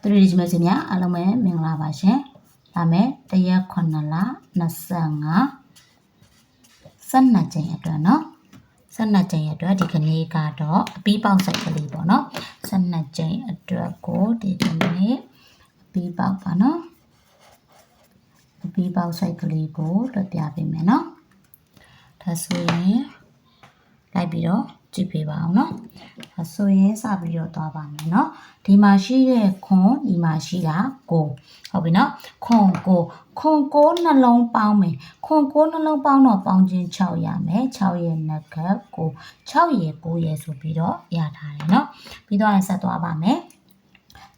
သူတို့ဒီမဲ့စင်များအားလုံးပဲမင်္ဂလာပါရှင်။ဒါမဲ့တရက်9လ25 12ကျင်းအတွက်နော်12ကျင်းအတွက်ဒီကနေ့ကတော့အပီးပေါက်စိတ်ကလေးပေါ့နော်12ကျင်းအတွက်ကိုဒီကနေ့အပီးပေါက်ပါနော်အပီးပေါက်စိတ်ကလေးကိုတွက်ပြပေးမယ်နော်ဒါဆိုရင်လိုက်ပြီးတော့ ကြည့်ပေးပါအောင်နော်ဒါဆိုရင်စပြီးတော့သွားပါမယ်နော်ဒီမှာရှိတဲ့ခွန်ဒီမှာရှိတာကိုဟုတ်ပြီနော်ခွန်ကိုခွန်ကိုနှလုံးပေါင်းမယ်ခွန်ကိုနှလုံးပေါင်းတော့ပေါင်းခြင်း6ရမယ်6ရဲ့နက်ခတ်ကို6ရဲ့9ရဲ့ဆိုပြီးတော့ရထားတယ်နော်ပြီးတော့ဆက်သွားပါမယ်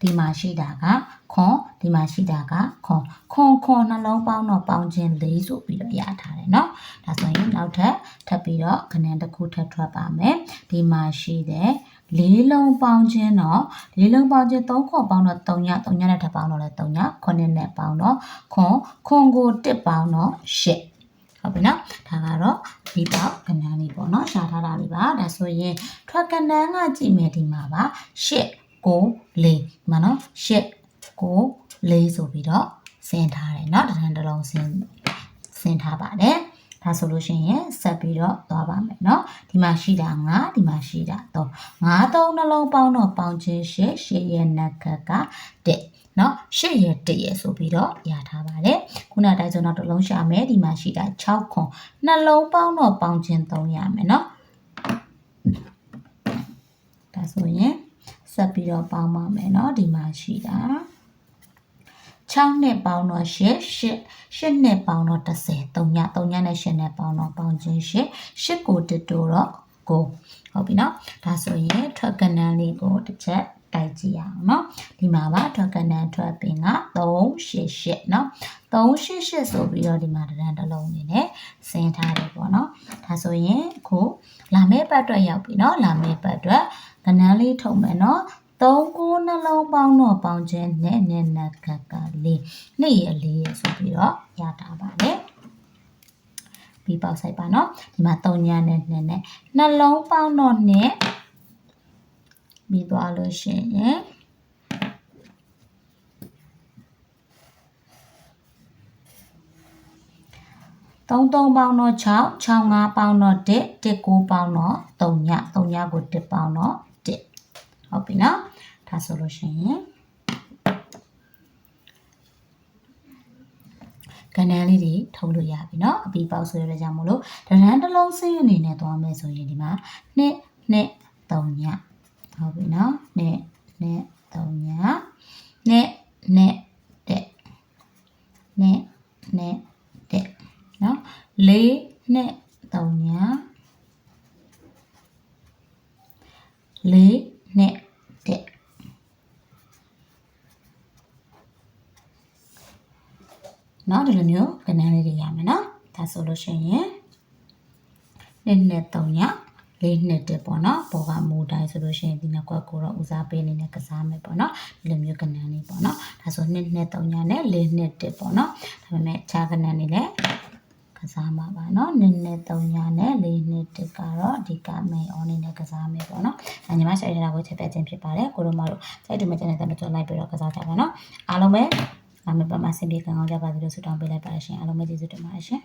ဒီမှာရှိတာကခွန်ဒီမှာရှိတာကခွန်ခွန်ခွန်နှလုံးပေါင်းတော့ပေါင်းခြင်း၄ဆိုပြီးတော့ရထားတယ်เนาะဒါဆိုရင်နောက်ထပ်ထပ်ပြီးတော့ခဏတစ်ခုထပ်ထွက်ပါမယ်ဒီမှာရှိတဲ့လေးလုံးပေါင်းခြင်းတော့လေးလုံးပေါင်းခြင်း၃ခွန်ပေါင်းတော့3ည3ညနဲ့ထပ်ပေါင်းတော့လဲ3ည9နဲ့ပေါင်းတော့ခွန်ခွန်ကို1ပေါင်းတော့8ဟုတ်ပြီနော်ဒါကတော့ဒီပေါက်ကဏ္ဍလေးပေါ့နော်ရှာထားတာလေးပါဒါဆိုရင်ထွက်ကဏ္ဍကကြည့်မယ်ဒီမှာပါ8 9 4ဒီမှာနော်8 9 4ဆိုပြီးတော့ဆင်းထားတယ်เนาะတန်းတစ်လုံးဆင်းဆင်းထားပါတယ်ဒါဆိုလို့ရှိရင်ဆက်ပြီးတော့သွားပါမယ်เนาะဒီမှာရှိတာ9ဒီမှာရှိတာ3 9 3နှလုံးပေါင်းတော့ပေါင်းခြင်း8 8ရဲ့နက်ကက1เนาะ8ရဲ့1ရဲ့ဆိုပြီးတော့ရထားပါတယ်ခုနတိုင်းဆိုတော့တစ်လုံးရှာမယ်ဒီမှာရှိတာ6ခွန်နှလုံးပေါင်းတော့ပေါင်းခြင်း3ရမယ်เนาะဒါဆိုရင် ဆက်ပြီးတော့ပေါင်းပါမယ်เนาะဒီမှာရှိတာ6နဲ့ပေါင်းတော့8 8 8နဲ့ပေါင်းတော့30 3ည3ညနဲ့8နဲ့ပေါင်းတော့ပေါင်းခြင်း8 8ကိုတတိုးတော့ကိုဟုတ်ပြီနော်ဒါဆိုရင်ထွက်ကနန်းလေးကိုတစ်ချက်တိုက်ကြည့်ရအောင်เนาะဒီမှာပါထွက်ကနန်းထွက်ပင်က388เนาะ388ဆိုပြီးတော့ဒီမှာတရန်တစ်လုံးနေနဲ့ဆင်းထားတယ်ပေါ့เนาะဒါဆိုရင်ခုလာမယ့်ပတ်အတွက်ရောက်ပြီเนาะလာမယ့်ပတ်အတွက်က နန်းလေးထုံမယ်နော်3ကိုနှလုံးပေါင်းတော့ပေါင်းခြင်းနဲ့နဲ့နကကလေးနေ့ရလေးရဆိုပြီးတော့ရတာပါလေပြီးပေါက်ဆိုင်ပါနော်ဒီမှာ3ညနဲ့နဲ့နဲ့နှလုံးပေါင်းတော့နဲ့ပြီးသွားလို့ရှိရင်3 3ပေါင်းတော့6 6 5ပေါင်းတော့1 1 9ပေါင်းတော့3ည3ညကို1ပေါင်းတော့ ဟုတ်ပြီနော်ဒါဆိုလို့ရှိရင်ကဏ္ဍလေးတွေထုတ်လို့ရပြီเนาะအပီပေါက်ဆိုရတဲ့ကြောင့်မလို့တရန်တစ်လုံးစင်းအနေနဲ့သွားမယ်ဆိုရင်ဒီမှာနှစ်နှစ်3ညဟုတ်ပြီเนาะနှစ်နှစ်3ညနှစ်နှစ်တဲ့နှစ်နှစ်တဲ့เนาะလေးနှစ်3ညလေး နှစ်တစ်နော်ဒီလိုမျိုးဗနန်းလေးတွေရမယ်နော်ဒါဆိုလို့ရှိရင်နှစ်နှစ်သုံးညလေးနှစ်တက်ပေါ့နော်ဘောကမူတိုင်းဆိုလို့ရှိရင်ဒီနှစ်ခွက်ကိုတော့ဦးစားပေးနေနဲ့ကစားမယ်ပေါ့နော်ဒီလိုမျိုးကဏ္ဍလေးပေါ့နော်ဒါဆိုနှစ်နှစ်သုံးညနဲ့လေးနှစ်တက်ပေါ့နော်ဒါပေမဲ့ခြားကဏ္ဍလေးလည်း ကစားမှာပါเนาะနှစ်နှစ်3ညနဲ့လေးနှစ်တက်ကတော့အဓိက main on နေနဲ့ကစားမယ်ပေါ့နော်အဲညီမဆက်ရတာကိုချက်ပြခြင်းဖြစ်ပါတယ်ကိုတို့မတို့စိုက်တူမကျန်တဲ့တမတော်လိုက်ပြီးတော့ကစားကြပါเนาะအားလုံးပဲနာမည်ပါမဆင်ပြေကောင်းကြပါစေလို့ဆုတောင်းပေးလိုက်ပါရှင်အားလုံးပဲကျေးဇူးတင်ပါတယ်ရှင်